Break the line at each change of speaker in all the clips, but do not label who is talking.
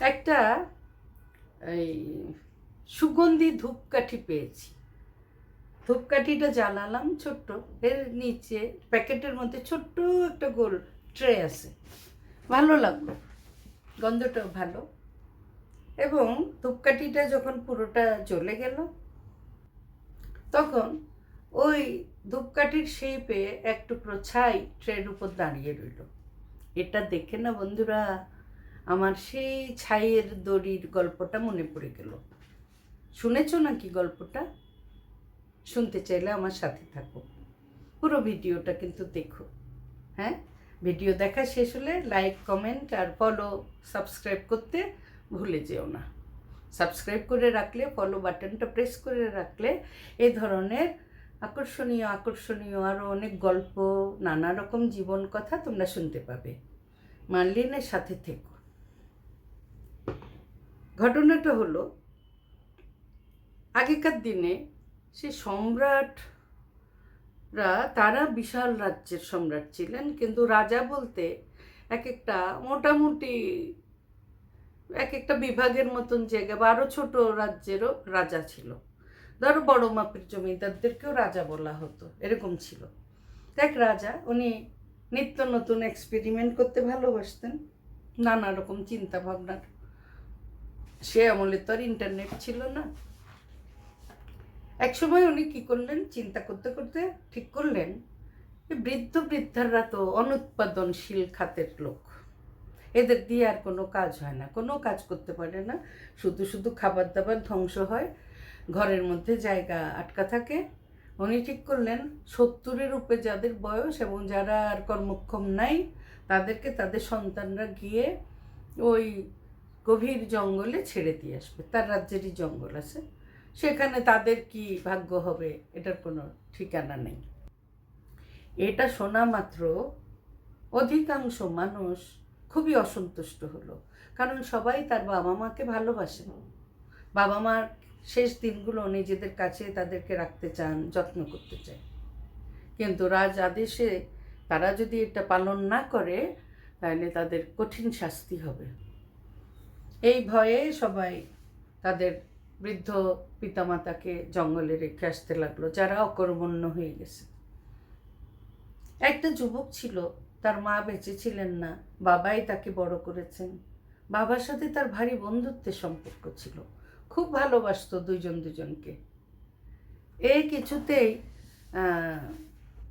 একটা, এই সুগন্ধি ধূপকাঠি পেয়েছি। ধূপকাঠিটা জ্বালালাম ছোট্ট, এর নিচে প্যাকেটের মধ্যে ছোট্ট একটা গোল ট্রে আছে। ভালো লাগল, গন্ধটাও ভালো। এবং ধূপকাঠিটা যখন পুরোটা জ্বলে গেল, তখন ওই ধূপকাঠির শেপে এক টুকরো ছাই ট্রের উপর দাঁড়িয়ে রইল। এটা দেখে না বন্ধুরা? আমার সেই ছাইয়ের দড়ির গল্পটা মনে পড়ে গেল। শুনেছ নাকি গল্পটা? শুনতে চাইলে আমার সাথে থাকো। পুরো ভিডিওটা কিন্তু দেখো। হ্যাঁ? ভিডিও দেখা শেষ হলে লাইক, কমেন্ট আর ফলো সাবস্ক্রাইব করতে ভুলে যেও না। সাবস্ক্রাইব করে রাখলে ফলো বাটনটা প্রেস করে রাখলে এ ধরনের আকর্ষণীয় আকর্ষণীয় আরও অনেক গল্প, নানা রকম জীবন কথা তোমরা শুনতে পাবে। মার্লিনের সাথে থেকো। ঘটনাটা হলো, আগেকার দিনে সে সম্রাটরা তারা বিশাল রাজ্যের সম্রাট ছিলেন, কিন্তু রাজা বলতে এক একটা মোটামুটি এক একটা বিভাগের মতন জায়গা বা আরও ছোট রাজ্যেরও রাজা ছিল। ধরো বড় মাপের জমিদারদেরকেও রাজা বলা হতো, এরকম ছিল। এক রাজা, উনি নিত্য নতুন এক্সপেরিমেন্ট করতে ভালোবাসতেন, নানা রকম চিন্তা ভাবনার সে আমলে তো আর ইন্টারনেট ছিল না। এক সময় উনি কি করলেন, চিন্তা করতে করতে ঠিক করলেন বৃদ্ধ বৃদ্ধাররা তো অনুৎপাদনশীল খাতের লোক। এদের দিয়ে আর কোনো কাজ হয় না, কোনো কাজ করতে পারে না। শুধু শুধু খাবার দাবার ধ্বংস হয়, ঘরের মধ্যে জায়গা আটকা থাকে। উনি ঠিক করলেন, সত্তরের উপরে যাদের বয়স এবং যারা আর কর্মক্ষম নাই, তাদেরকে তাদের সন্তানরা গিয়ে ওই গভীর জঙ্গলে ছেড়ে দিয়ে আসবে, তার রাজ্যেরই জঙ্গল আছে। সেখানে তাদের কি ভাগ্য হবে এটার কোনো ঠিকানা নেই। এটা শোনা মাত্র অধিকাংশ মানুষ খুবই অসন্তুষ্ট হলো, কারণ সবাই তার বাবা মাকে ভালোবাসে। বাবা মার শেষ দিনগুলো নিজেদের কাছে তাদেরকে রাখতে চান, যত্ন করতে চায়। কিন্তু রাজ আদেশে তারা যদি এটা পালন না করে, তাহলে তাদের কঠিন শাস্তি হবে। এই ভয়ে সবাই তাদের বৃদ্ধ পিতামাতাকে জঙ্গলে রেখে আসতে লাগল, যারা অকর্মণ্য হয়ে গেছে। একটা যুবক ছিল, তার মা বেঁচে ছিলেন না, বাবাই তাকে বড় করেছেন। বাবার সাথে তার ভারী বন্ধুত্বের সম্পর্ক ছিল। খুব ভালোবাসতো দুজন দুজনকে। এ কিছুতেই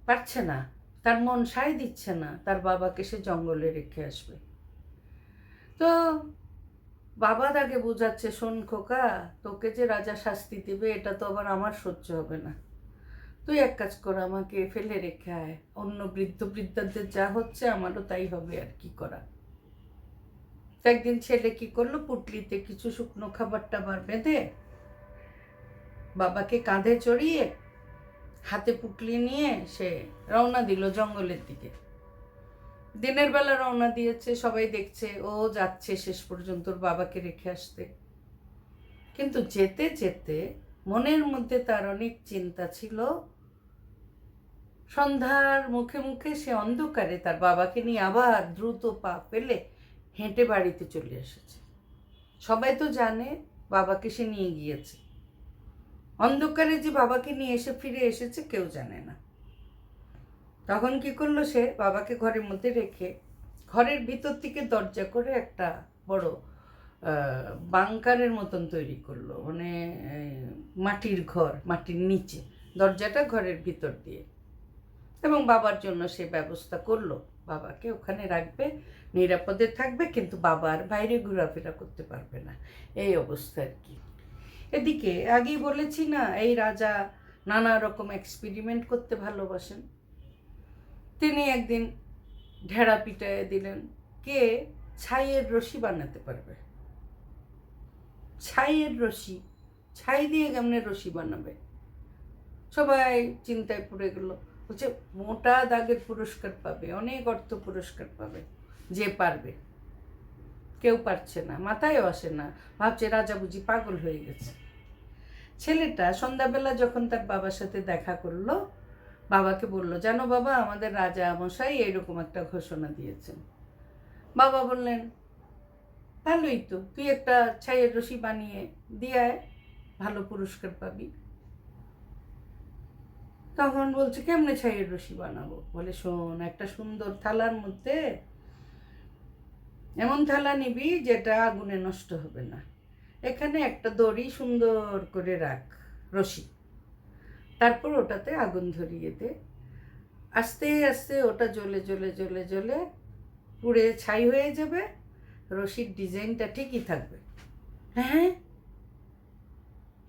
পারছে না, তার মন সায় দিচ্ছে না, তার বাবাকে সে জঙ্গলে রেখে আসবে। তো বাবা তাকে বোঝাচ্ছে, শোন খোকা, তোকে যে রাজা শাস্তি দেবে, এটা তো আবার আমার সহ্য হবে না। তুই এক কাজ কর, আমাকে ফেলে রেখে আয়। অন্য বৃদ্ধ বৃদ্ধাদের যা হচ্ছে, আমারও তাই হবে আর কি করা তো একদিন ছেলে কি করল, পুটলিতে কিছু শুকনো খাবার টাবার বেঁধে বাবাকে কাঁধে চড়িয়ে হাতে পুটলি নিয়ে সে রওনা দিল জঙ্গলের দিকে। দিনের বেলা রওনা দিয়েছে, সবাই দেখছে, ও যাচ্ছে শেষ পর্যন্ত ওর বাবাকে রেখে আসতে। কিন্তু যেতে যেতে মনের মধ্যে তার অনেক চিন্তা ছিল। সন্ধ্যার মুখে মুখে সে অন্ধকারে তার বাবাকে নিয়ে আবার দ্রুত পা ফেলে হেঁটে বাড়িতে চলে এসেছে। সবাই তো জানে বাবাকে সে নিয়ে গিয়েছে। অন্ধকারে যে বাবাকে নিয়ে এসে ফিরে এসেছে কেউ জানে না। তখন কি করল সে? বাবাকে ঘরের মধ্যে রেখে ঘরের ভিতর থেকে দরজা করে একটা বড় বাংকারের মতন তৈরি করল। মানে মাটির ঘর, মাটির নিচে। দরজাটা ঘরের ভিতর দিয়ে। এবং বাবার জন্য সে ব্যবস্থা করল। বাবাকে ওখানে রাখবে, নিরাপদে থাকবে, কিন্তু বাবা আর বাইরে ঘোরাফেরা করতে পারবে না। এই অবস্থা আর কি। এদিকে আগেই বলেছি না, এই রাজা নানা রকম এক্সপেরিমেন্ট করতে ভালোবাসেন। তিনি একদিন ঢেড়া পিটায় দিলেন, কে? ছাইয়ের রশি বানাতে পারবে? ছাইয়ের রশি? ছাই দিয়ে কেমনে রশি বানাবে? সবাই চিন্তায় পড়ে গেল। বলছে, মোটা দাগের পুরস্কার পাবে, অনেক অর্থ পুরস্কার পাবে, যে পারবে। কেউ পারছে না, মাথায়ও আসে না। ভাবছে, রাজা বুঝি পাগল হয়ে গেছে। ছেলেটা সন্ধ্যাবেলা যখন তার বাবার সাথে দেখা করল বাবাকে বলল, জানো বাবা, আমাদের রাজা মশাই এরকম একটা ঘোষণা দিয়েছেন। বাবা বললেন, ভালোই তো, তুই একটা ছাইয়ের রশি বানিয়ে দিয়ে ভালো পুরস্কার পাবি। তখন বলছে, কেমনে ছাইয়ের রশি বানাবো? বলে, শোন, একটা সুন্দর থালার মধ্যে এমন থালা নিবি যেটা আগুনে নষ্ট হবে না। এখানে একটা দড়ি সুন্দর করে রাখ, রশি। তারপর ওটাতে আগুন ধরিয়ে দে। আস্তে আস্তে ওটা জ্বলে জ্বলে জ্বলে জ্বলে পুড়ে ছাই হয়ে যাবে। রশির ডিজাইনটা ঠিকই থাকবে। হ্যাঁ?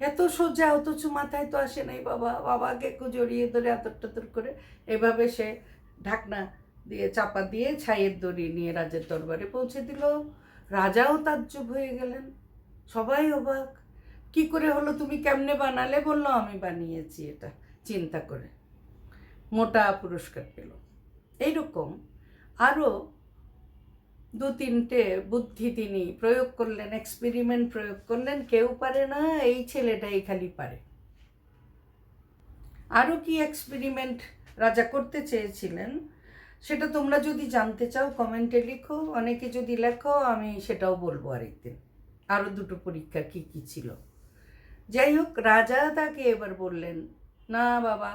এত সোজা অথচ মাথায় তো আসে নাই বাবা। বাবাকে একটু জড়িয়ে ধরে আতর টাতর করে এভাবে সে ঢাকনা দিয়ে চাপা দিয়ে ছাইয়ের দড়ি নিয়ে রাজের দরবারে পৌঁছে দিল। রাজাও তাজ্জব হয়ে গেলেন। সবাই অবাক। কি করে হলো তুমি কেমনে বানালে? বলল, আমি বানিয়েছি এটা। চিন্তা করে। মোটা পুরস্কার পেল। এইরকম আরও দু তিনটে বুদ্ধি তিনি প্রয়োগ করলেন এক্সপেরিমেন্ট প্রয়োগ করলেন, কেউ পারে না, এই ছেলেটাই খালি পারে। আরও কি এক্সপেরিমেন্ট রাজা করতে চেয়েছিলেন? সেটা তোমরা যদি জানতে চাও কমেন্টে লিখো। অনেকে যদি লেখো, আমি সেটাও বলব আরেকদিন। আরও দুটো পরীক্ষা কি কি ছিল? যাই হোক রাজা তাকে এবার বললেন, না বাবা,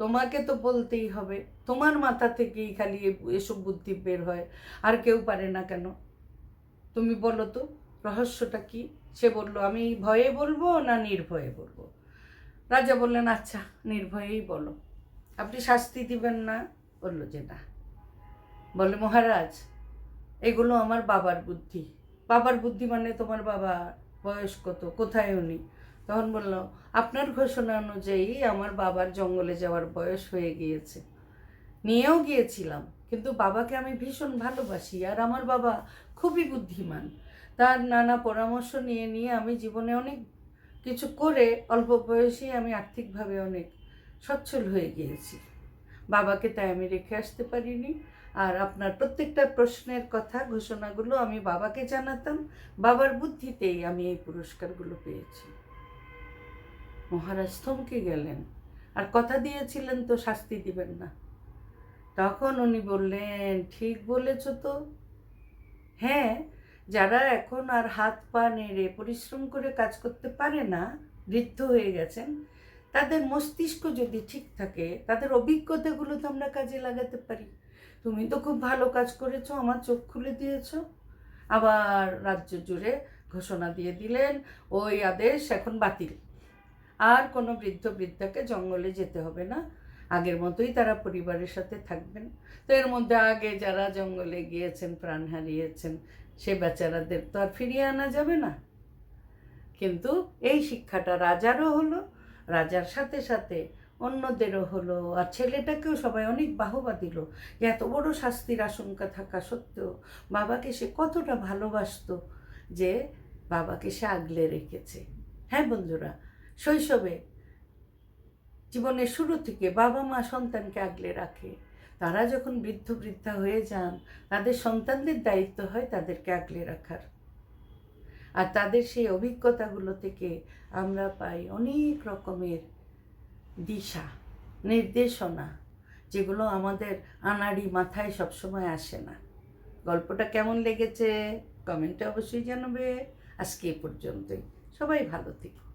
তোমাকে তো বলতেই হবে। তোমার মাথা থেকেই খালি এসব বুদ্ধি বের হয়, আর কেউ পারে না কেন? তুমি বলো তো, রহস্যটা কি? সে বলল, আমি ভয়ে বলব না নির্ভয়ে বলব? রাজা বললেন আচ্ছা নির্ভয়েই বলো। আপনি শাস্তি দিবেন না? বলল যে, না। বলে, মহারাজ, এগুলো আমার বাবার বুদ্ধি। বাবার বুদ্ধি মানে তোমার বাবা বয়স কত কোথায় উনি? তখন বলল, আপনার ঘোষণা অনুযায়ী আমার বাবার জঙ্গলে যাওয়ার বয়স হয়ে গিয়েছে। নিয়েও গিয়েছিলাম, কিন্তু বাবাকে আমি ভীষণ ভালোবাসি আর আমার বাবা খুবই বুদ্ধিমান। তার নানা পরামর্শ নিয়ে নিয়ে আমি জীবনে অনেক কিছু করে অল্প বয়সেই আমি আর্থিকভাবে অনেক সচ্ছল হয়ে গিয়েছি। বাবাকে তাই আমি রেখে আসতে পারিনি। আর আপনার প্রত্যেকটা প্রশ্নের কথা, ঘোষণাগুলো আমি বাবাকে জানাতাম। বাবার বুদ্ধিতেই আমি এই পুরস্কারগুলো পেয়েছি। মহারাজ থমকে গেলেন। আর কথা দিয়েছিলেন তো, শাস্তি দিবেন না। তখন উনি বললেন, ঠিক বলেছ তো। হ্যাঁ যারা এখন আর হাত পা নেড়ে পরিশ্রম করে কাজ করতে পারে না, বৃদ্ধ হয়ে গেছেন তাদের মস্তিষ্ক যদি ঠিক থাকে, তাদের অভিজ্ঞতাগুলো তো আমরা কাজে লাগাতে পারি। তুমি তো খুব ভালো কাজ করেছ, আমার চোখ খুলে দিয়েছ। আবার রাজ্য জুড়ে ঘোষণা দিয়ে দিলেন, ওই আদেশ এখন বাতিল। আর কোনো বৃদ্ধ বৃদ্ধাকে জঙ্গলে যেতে হবে না। আগের মতোই তারা পরিবারের সাথে থাকবেন। তো এর মধ্যে আগে যারা জঙ্গলে গিয়েছেন, প্রাণ হারিয়েছেন, সে বেচারাদের তো আর ফিরিয়ে আনা যাবে না। কিন্তু এই শিক্ষাটা রাজারও হলো রাজার সাথে সাথে অন্যদেরও হলো, আর ছেলেটাকেও সবাই অনেক বাহবা দিল যে এত বড় শাস্তির আশঙ্কা থাকা সত্ত্বেও বাবাকে সে কতটা ভালোবাসতো যে বাবাকে সে আগলে রেখেছে। হ্যাঁ বন্ধুরা, শৈশবে জীবনের শুরু থেকে বাবা মা সন্তানকে আগলে রাখে। তারা যখন বৃদ্ধ বৃদ্ধা হয়ে যান, তাদের সন্তানদের দায়িত্ব হয় তাদেরকে আগলে রাখার। আর তাদের সেই অভিজ্ঞতাগুলো থেকে আমরা পাই অনেক রকমের দিশা, নির্দেশনা, যেগুলো আমাদের আনাড়ি মাথায় সবসময় আসে না। গল্পটা কেমন লেগেছে? কমেন্টে অবশ্যই জানাবে। আজকে এ পর্যন্তই। সবাই ভালো থেকো।